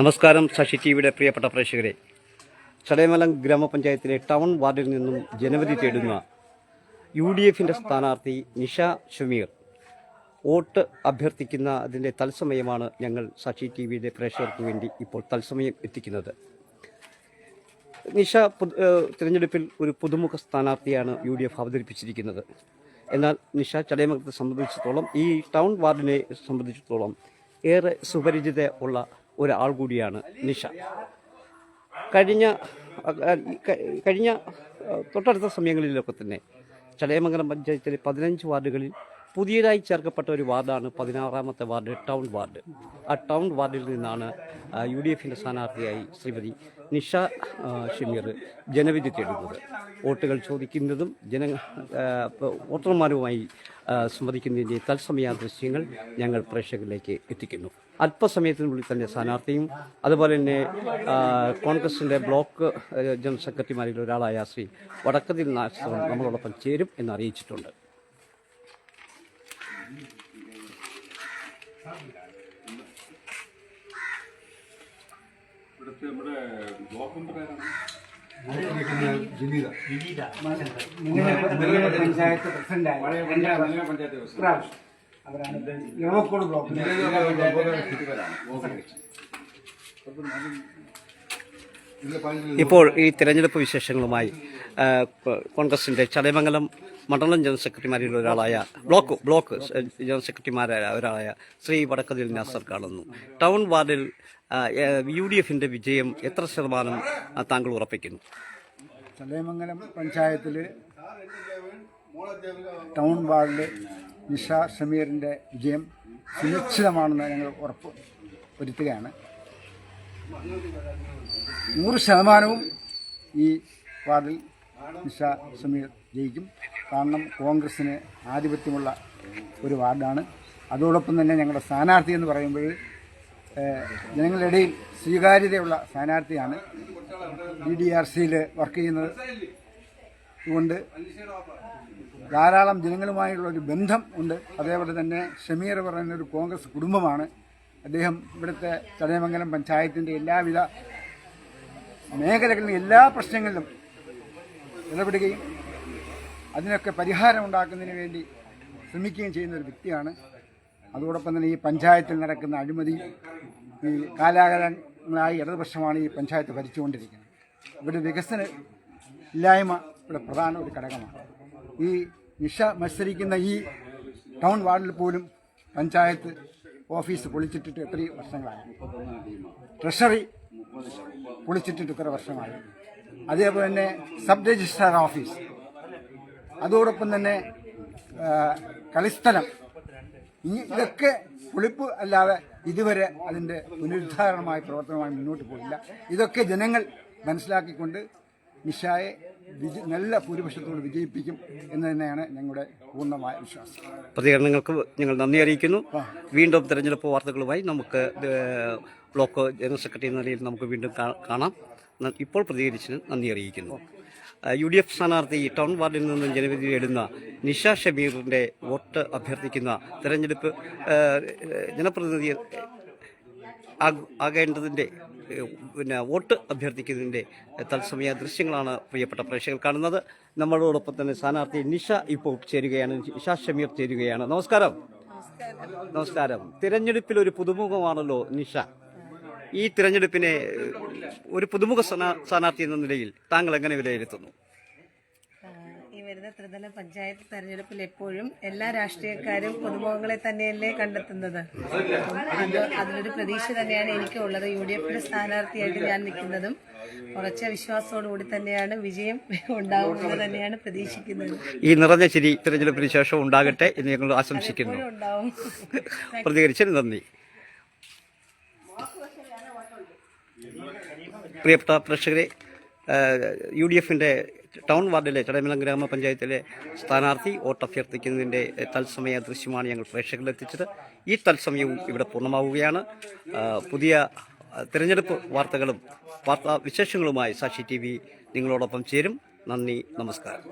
നമസ്കാരം ശശി ടി വിയുടെ പ്രിയപ്പെട്ട പ്രേക്ഷകരെ. ചടയമലം ഗ്രാമപഞ്ചായത്തിലെ ടൗൺ വാർഡിൽ നിന്നും ജനവധി തേടുന്ന യു ഡി എഫിന്റെ സ്ഥാനാർത്ഥി നിഷ ഷമീർ. വോട്ട് അഭ്യർത്ഥിക്കുന്ന അതിന്റെ തത്സമയമാണ് ഞങ്ങൾ സാക്ഷി ടി വിയുടെ പ്രേക്ഷകർക്ക് വേണ്ടി ഇപ്പോൾ തത്സമയം എത്തിക്കുന്നത്. നിഷ തിരഞ്ഞെടുപ്പിൽ ഒരു പുതുമുഖ സ്ഥാനാർത്ഥിയാണ് യു ഡി എഫ് അവതരിപ്പിച്ചിരിക്കുന്നത്. എന്നാൽ നിഷ ചടയമംഗലത്തെ സംബന്ധിച്ചിടത്തോളം ഈ ടൗൺ വാർഡിനെ സംബന്ധിച്ചിടത്തോളം ഏറെ സുപരിചിത ഉള്ള ഒരാൾ കൂടിയാണ് നിഷ. കഴിഞ്ഞ കഴിഞ്ഞ തൊട്ടടുത്ത സമയങ്ങളിലൊക്കെ തന്നെ ചടയമംഗലം പഞ്ചായത്തിലെ പതിനഞ്ച് വാർഡുകളിൽ പുതിയതായി ചേർക്കപ്പെട്ട ഒരു വാർഡാണ് പതിനാറാമത്തെ വാർഡ് ടൗൺ വാർഡ്. ആ ടൗൺ വാർഡിൽ നിന്നാണ് യു ഡി എഫിന്റെ സ്ഥാനാർത്ഥിയായി ശ്രീമതി നിഷ ഷമീർ ജനവിധി തേടുന്നത്. വോട്ടുകൾ ചോദിക്കുന്നതും ജന വോട്ടർമാരുമായി സംവദിക്കുന്നതിന്റെ തത്സമയ ദൃശ്യങ്ങൾ ഞങ്ങൾ പ്രേക്ഷകരിലേക്ക് എത്തിക്കുന്നു. അല്പസമയത്തിനുള്ളിൽ തന്നെ സ്ഥാനാർത്ഥിയും അതുപോലെ തന്നെ കോൺഗ്രസിന്റെ ബ്ലോക്ക് ജനറൽ സെക്രട്ടറിമാരിൽ ഒരാളായ ശ്രീ വടക്കതിൽ നാസർ നമ്മളോടൊപ്പം ചേരും എന്ന് അറിയിച്ചിട്ടുണ്ട്. നമ്മുടെ ബ്ലോക്ക് പഞ്ചായത്ത് പ്രസിഡന്റായി. പഞ്ചായത്ത് അവരാണ് ബ്ലോക്ക്. ഇപ്പോൾ ഈ തിരഞ്ഞെടുപ്പ് വിശേഷങ്ങളുമായി കോൺഗ്രസിന്റെ ചടയമംഗലം മണ്ഡലം ജനറൽ സെക്രട്ടറിമാരിൽ ഒരാളായ ബ്ലോക്ക് ബ്ലോക്ക് ജനറൽ സെക്രട്ടറിമാരായ ഒരാളായ ശ്രീ വടക്കതിൽ നാസർ കാണുന്നു. ടൗൺ വാർഡിൽ യു ഡി എഫിന്റെ വിജയം എത്ര ശതമാനം താങ്കൾ ഉറപ്പിക്കുന്നു? ചടയമംഗലം പഞ്ചായത്തിൽ ടൗൺ വാർഡിൽ നിഷ ഷമീറിന്റെ വിജയം സുനിശ്ചിതമാണെന്ന് ഞങ്ങൾ ഉറപ്പ് വരുത്തുകയാണ്. നൂറ് ശതമാനവും ഈ വാർഡിൽ നിഷ ഷമീർ ജയിക്കും. കാരണം കോൺഗ്രസ്സിന് ആധിപത്യമുള്ള ഒരു വാർഡാണ്. അതോടൊപ്പം തന്നെ ഞങ്ങളുടെ സ്ഥാനാർത്ഥി എന്ന് പറയുമ്പോൾ ജനങ്ങളിടയിൽ സ്വീകാര്യതയുള്ള സ്ഥാനാർത്ഥിയാണ് ഡി ഡി ആർ സിയിൽ വർക്ക് ചെയ്യുന്നത്. അതുകൊണ്ട് ധാരാളം ജനങ്ങളുമായുള്ള ഒരു ബന്ധം ഉണ്ട്. അതേപോലെ തന്നെ ഷമീർ പറയുന്ന ഒരു കോൺഗ്രസ് കുടുംബമാണ്. അദ്ദേഹം ഇവിടുത്തെ ചടയമംഗലം പഞ്ചായത്തിന്റെ എല്ലാവിധ മേഖലകളിലും എല്ലാ പ്രശ്നങ്ങളിലും ഇടപെടുകയും അതിനൊക്കെ പരിഹാരം ഉണ്ടാക്കുന്നതിന് വേണ്ടി ശ്രമിക്കുകയും ചെയ്യുന്ന ഒരു വ്യക്തിയാണ്. അതോടൊപ്പം തന്നെ ഈ പഞ്ചായത്തിൽ നടക്കുന്ന അഴിമതി ഈ കാലാകാലങ്ങളായി ഇടതുപക്ഷമാണ് ഈ പഞ്ചായത്ത് ഭരിച്ചുകൊണ്ടിരിക്കുന്നത്. ഇവിടെ വികസന ഇല്ലായ്മ ഇവിടെ പ്രധാന ഒരു ഘടകമാണ്. ഈ നിഷ മത്സരിക്കുന്ന ഈ ടൗൺ വാർഡിൽ പോലും പഞ്ചായത്ത് ഓഫീസ് പൊളിച്ചിട്ടിട്ട് എത്രയും വർഷങ്ങളായി. ട്രഷറി പൊളിച്ചിട്ടിട്ട് ഇത്ര വർഷമായി. അതേപോലെ തന്നെ സബ് രജിസ്ട്രാർ ഓഫീസ്. അതോടൊപ്പം തന്നെ കളിസ്ഥലം. ഇതൊക്കെ പൊളിപ്പ് അല്ലാതെ ഇതുവരെ അതിന്റെ പുനരുദ്ധാരണമായ പ്രവർത്തനമായി മുന്നോട്ട് പോയില്ല. ഇതൊക്കെ ജനങ്ങൾ മനസ്സിലാക്കിക്കൊണ്ട് നിഷായെ വിജ നല്ല ഭൂരിപക്ഷത്തോട് വിജയിപ്പിക്കും എന്ന് തന്നെയാണ് ഞങ്ങളുടെ പൂർണമായ വിശ്വാസം. പ്രതികരണങ്ങൾക്ക് ഞങ്ങൾ നന്ദി അറിയിക്കുന്നു. വീണ്ടും തെരഞ്ഞെടുപ്പ് വാർത്തകളുമായി നമുക്ക് ബ്ലോക്ക് ജനറൽ സെക്രട്ടറി എന്ന നിലയിൽ നമുക്ക് വീണ്ടും കാണാം. ഇപ്പോൾ പ്രതികരിച്ചതിന് നന്ദി അറിയിക്കുന്നു. യു ഡി എഫ് സ്ഥാനാർത്ഥി ടൗൺ വാർഡിൽ നിന്നും ജനവിധി നേടുന്ന നിഷ ഷബീറിന്റെ വോട്ട് അഭ്യർത്ഥിക്കുന്ന തെരഞ്ഞെടുപ്പ് ജനപ്രതിനിധി ആകേണ്ടതിന്റെ പിന്നെ വോട്ട് അഭ്യർത്ഥിക്കുന്നതിന്റെ തത്സമയ ദൃശ്യങ്ങളാണ് പ്രിയപ്പെട്ട പ്രേക്ഷകർ കാണുന്നത്. നമ്മളോടൊപ്പം തന്നെ സ്ഥാനാർത്ഥി നിഷ ഇപ്പോൾ ചേരുകയാണ്. നിഷ ഷമീർ ചേരുകയാണ്. നമസ്കാരം. നമസ്കാരം. തിരഞ്ഞെടുപ്പിൽ ഒരു പുതുമുഖമാണല്ലോ നിഷ. ഈ തിരഞ്ഞെടുപ്പിനെ ഒരു പുതുമുഖ സ്ഥാനാ- സ്ഥാനാർത്ഥി എന്ന നിലയിൽ താങ്കൾ എങ്ങനെ വിലയിരുത്തുന്നു? ഈ ത്രിതല പഞ്ചായത്ത് തെരഞ്ഞെടുപ്പിൽ എപ്പോഴും എല്ലാ രാഷ്ട്രീയക്കാരും പുതുമുഖങ്ങളെ തന്നെയല്ലേ കണ്ടെത്തുന്നത്. അത് അതിലൊരു പ്രതീക്ഷ തന്നെയാണ് എനിക്കുള്ളത്. യു ഡി എഫിന്റെ സ്ഥാനാർത്ഥിയായിട്ട് ഞാൻ നിൽക്കുന്നതും ഉറച്ച വിശ്വാസത്തോടുകൂടി തന്നെയാണ് വിജയം ഉണ്ടാവുമെന്ന് തന്നെയാണ് പ്രതീക്ഷിക്കുന്നത്. ഈ നിറഞ്ഞ ശരി തെരഞ്ഞെടുപ്പിന് ശേഷം ഉണ്ടാകട്ടെ എന്ന് ഞങ്ങൾ ആശംസിക്കുന്നു. ഉണ്ടാവും. പ്രതികരിച്ചതിന് നന്ദി. പ്രിയപ്പെട്ട പ്രേക്ഷകരെ യു ഡി എഫിന്റെ ടൗൺ വാർഡിലെ ചടയമലം ഗ്രാമപഞ്ചായത്തിലെ സ്ഥാനാർത്ഥി വോട്ട് അഭ്യർത്ഥിക്കുന്നതിന്റെ തത്സമയ ദൃശ്യമാണ് ഞങ്ങൾ പ്രേക്ഷകരിൽ എത്തിച്ചത്. ഈ തത്സമയവും ഇവിടെ പൂർണമാവുകയാണ്. പുതിയ തിരഞ്ഞെടുപ്പ് വാർത്തകളും വാർത്താ വിശേഷങ്ങളുമായി സാക്ഷി ടി വി നിങ്ങളോടൊപ്പം ചേരും. നന്ദി നമസ്കാരം.